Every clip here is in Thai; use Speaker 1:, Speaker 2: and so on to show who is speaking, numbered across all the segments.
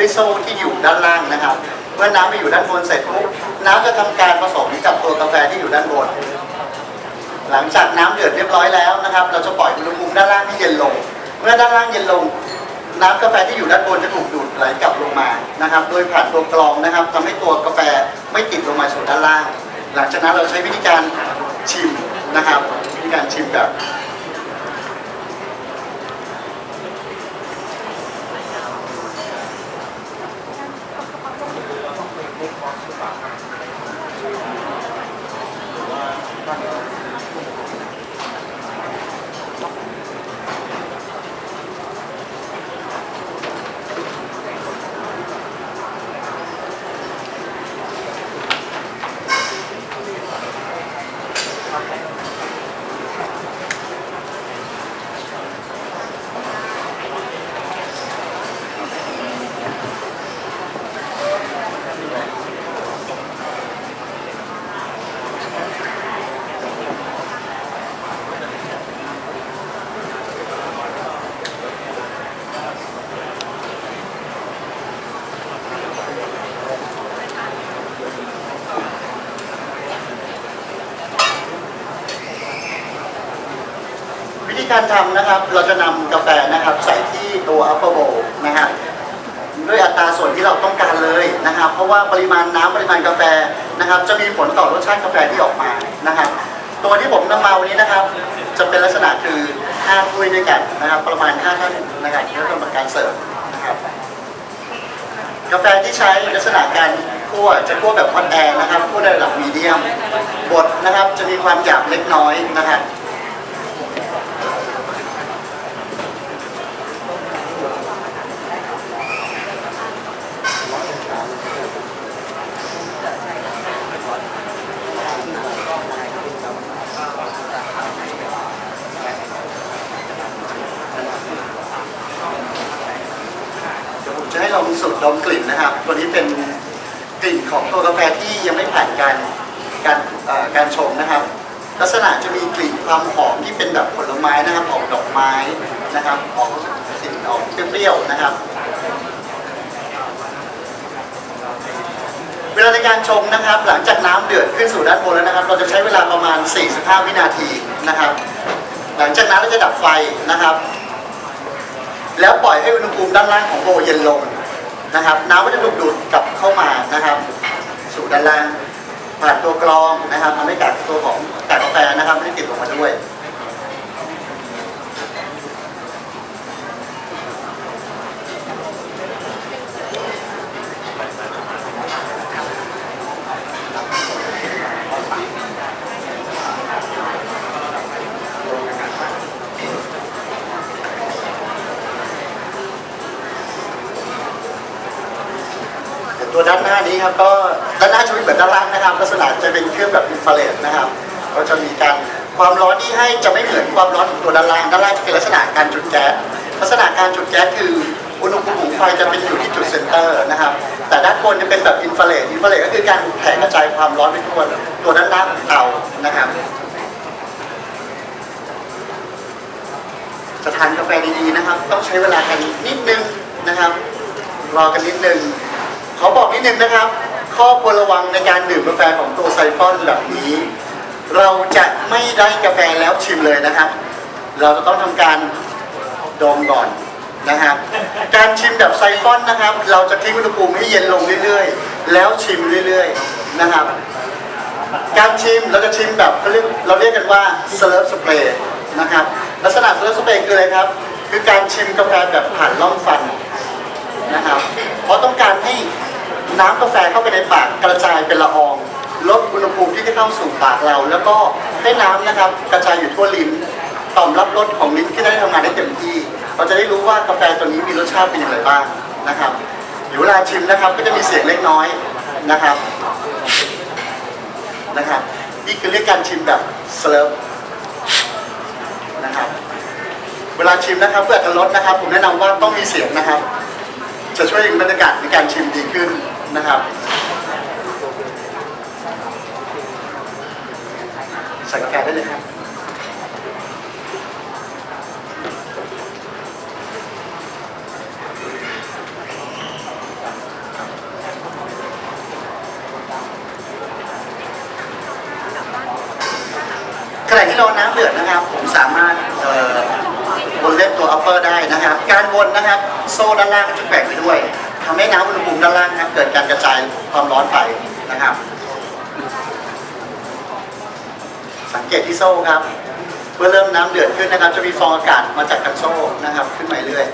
Speaker 1: ด้วยโซ่ที่อยู่ด้านล่างนะครับ เมื่อน้ำไปอยู่ด้านบนเสร็จปุ๊บน้ำจะทำการผสมกับตัวกาแฟที่อยู่ด้านบน หลังจากน้ำเดือดเรียบร้อยแล้วนะครับ เราจะปล่อยอุณหภูมิด้านล่างให้เย็นลง เมื่อด้านล่างเย็นลง น้ำกาแฟที่อยู่ด้านบนจะถูกดูดไหลกลับลงมานะครับ โดยผ่านตัวกรองนะครับทำให้ตัวกาแฟไม่ติดลงมาสู่ด้านล่าง หลังจากนั้นเราใช้วิธีการชิมนะครับวิธีการชิมแบบ 何? การทำนะครับ เราจะนำกาแฟนะครับใส่ที่ตัว upper bowl นะครับด้วยอัตราส่วนที่เราต้องการเลยนะครับ เพราะว่าปริมาณน้ำปริมาณกาแฟนะครับ จะมีผลต่อรสชาติกาแฟที่ออกมานะครับ ตัวที่ผมนำมาวันนี้นะครับ จะเป็นลักษณะคือ5ถ้วยด้วยกันนะครับ ประมาณ5ท่านนะครับเพื่อสำหรับการเสิร์ฟนะครับ กาแฟที่ใช้ลักษณะการคั่วจะคั่วแบบฮอตแอร์นะครับคั่วในระดับมีเดียมบดนะครับ จะมีความหยาบเล็กน้อยนะครับ เดี๋ยวผมจะให้ลองสู ดมกลิ่นนะครับ ตัวนี้เป็นกลิ่นของตัวกาแฟที่ยังไม่ผ่านการการการชงนะครับ ลักษณะจะมีกลิ่นความหอมที่เป็นแบบผลไม้นะครับออกดอกไม้นะครับออกกลิ่นออกเปรี้ยวๆนะครับ เวลาในการชงนะครับ หลังจากน้ำเดือดขึ้นสู่ด้านบนแล้วนะครับ เราจะใช้เวลาประมาณ 45 วินาทีนะครับ หลังจากนั้นเราจะดับไฟนะครับ แล้วปล่อยให้อุณหภูมิด้านล่างของโบเย็นลง นะครับ น้ำก็จะถูกดูดกลับเข้ามานะครับ สู่ด้านล่างผ่านตัวกรองนะครับทำให้กากตัวของกากกาแฟนะครับไม่ได้ติดลงมาด้วยัวด้านหน้านี้ครับก็ด้านหน้าจะไม่เหมือนด้านล่างนะครับลักษณะจะเป็นเครื่องแบบอินฟราเรดนะครับ ก็จะมีการความร้อนที่ให้จะไม่เหมือนความร้อนของตัวด้านล่างด้านล่างจะเป็นลักษณะการจุดแก๊สลักษณะการจุดแก๊สคืออุณหภูมิของไฟจะเป็นอยู่ที่จุดเซนเตอร์นะครับแต่ด้านบนจะเป็นแบบอินฟราเรดอินฟราเรดก็คือการแผ่กระจายความร้อนไปทั่วตัวด้านล่างของเตานะครับจะทานกาแฟดีๆนะครับ ต้องใช้เวลากันนิดนึงนะครับ รอกันนิดนึง ขอบอกนิดนึงนะครับ ข้อควรระวังในการดื่มกาแฟของตัวไซฟอนแบบนี้ เราจะไม่ได้กาแฟแล้วชิมเลยนะครับ เราจะต้องทำการดมก่อนนะครับ การชิมแบบไซฟอนนะครับ เราจะทิ้งอุณหภูมิให้เย็นลงเรื่อยๆ แล้วชิมเรื่อยๆนะครับ การชิมเราจะชิมแบบเขาเรียกเราเรียกกันว่าเลิร์ฟสเปรย์นะครับ ลักษณะเลิร์ฟสเปรย์คืออะไรครับ คือการชิมกาแฟแบบผ่านล่องฟันนะครับ เพราะต้องการให้ น้ำกาแฟเข้าไปในปากกระจายเป็นละอองลดอุณหภูมิที่จะเข้าสู่ปากเรา แล้วก็ให้น้ำนะครับกระจายอยู่ทั่วลิ้นต่อมรับรสของลิ้นที่ได้ทำงานได้เต็มที่ เราจะได้รู้ว่ากาแฟตัวนี้มีรสชาติเป็นอย่างไรบ้างนะครับเดี๋ยวเวลาชิมนะครับก็จะมีเสียงเล็กน้อยนะครับนะครับนี่คือเรียกการชิมแบบสเลิฟนะครับเวลาชิมนะครับเพื่ออรรถรสนะครับ ผมแนะนำว่าต้องมีเสียงนะครับ จะช่วยบรรยากาศในการชิมดีขึ้น นะครับ ใส่กาแฟได้เลยครับขณะที่เราน้ำเดือดนะครับ ผมสามารถวนเล่นตัวอัปเปอร์ได้นะครับ การวนนะครับ โซ่ด้านล่างก็จะแกว่งไปด้วยทำให้น้ำอุณหภูมด้านล่าง กิดการกระจายความร้อนไปนะครับ สังเกตที่โซ่ครับ เมื่อเริ่มน้ำเดือดขึ้นนะครับ จะมีฟองอากาศมาจากกันโซ่นะครับ ขึ้นมาเรื่อย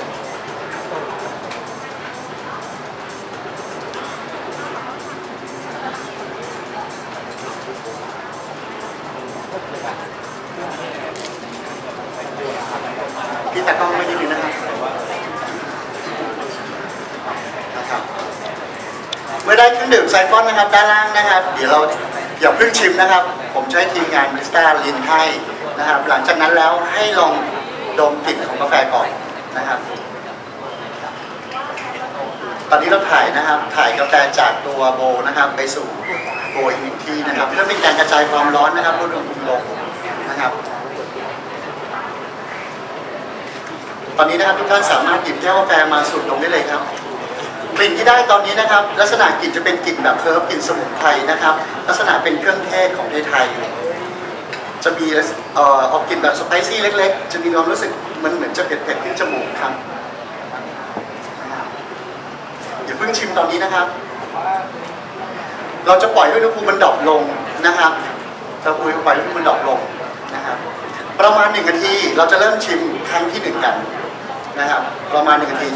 Speaker 1: พี่ตากล้องไม่ได้ยินนะครับนะครับ เมื่อได้เครื่องดื่มไซฟอนนะครับด้านล่างนะครับ เดี๋ยวเราอย่าเพิ่งชิมนะครับ ผมใช้ทีมงานมิสตาลินให้นะครับ หลังจากนั้นแล้วให้ลองดมกลิ่นของกาแฟก่อนนะครับ ตอนนี้เราถ่ายนะครับ ถ่ายกาแฟจากตัวโบนะครับ ไปสู่โบอีกหนึ่งที่นะครับ เพื่อเป็นการกระจายความร้อนนะครับลดอุณหภูมิลงนะครับตอนนี้นะครับทุกท่านสามารถหยิบแก้วกาแฟมาสูดดมได้เลยครับ กลิ่นที่ได้ตอนนี้นะครับ ลักษณะกลิ่นจะเป็นกลิ่นแบบเคิร์ฟกลิ่นสมุนไพรนะครับ ลักษณะเป็นเครื่องเทศของไทยๆจะมีเอ่อออกกลิ่นแบบสไปซี่เล็ก ๆ จะมีความรู้สึกมันเหมือนจะเผ็ดๆขึ้นจมูกครับอย่าเพิ่งชิมตอนนี้นะครับ เราจะปล่อยให้อุณหภูมิมันดรอปลงนะครับจะปล่อยให้อุณหภูมิมันดรอปลงนะครับประมาณหนึ่งนาทีเราจะเริ่มชิมครั้งที่หนึ่งกันนะครับ ประมาณหนึ่งนาที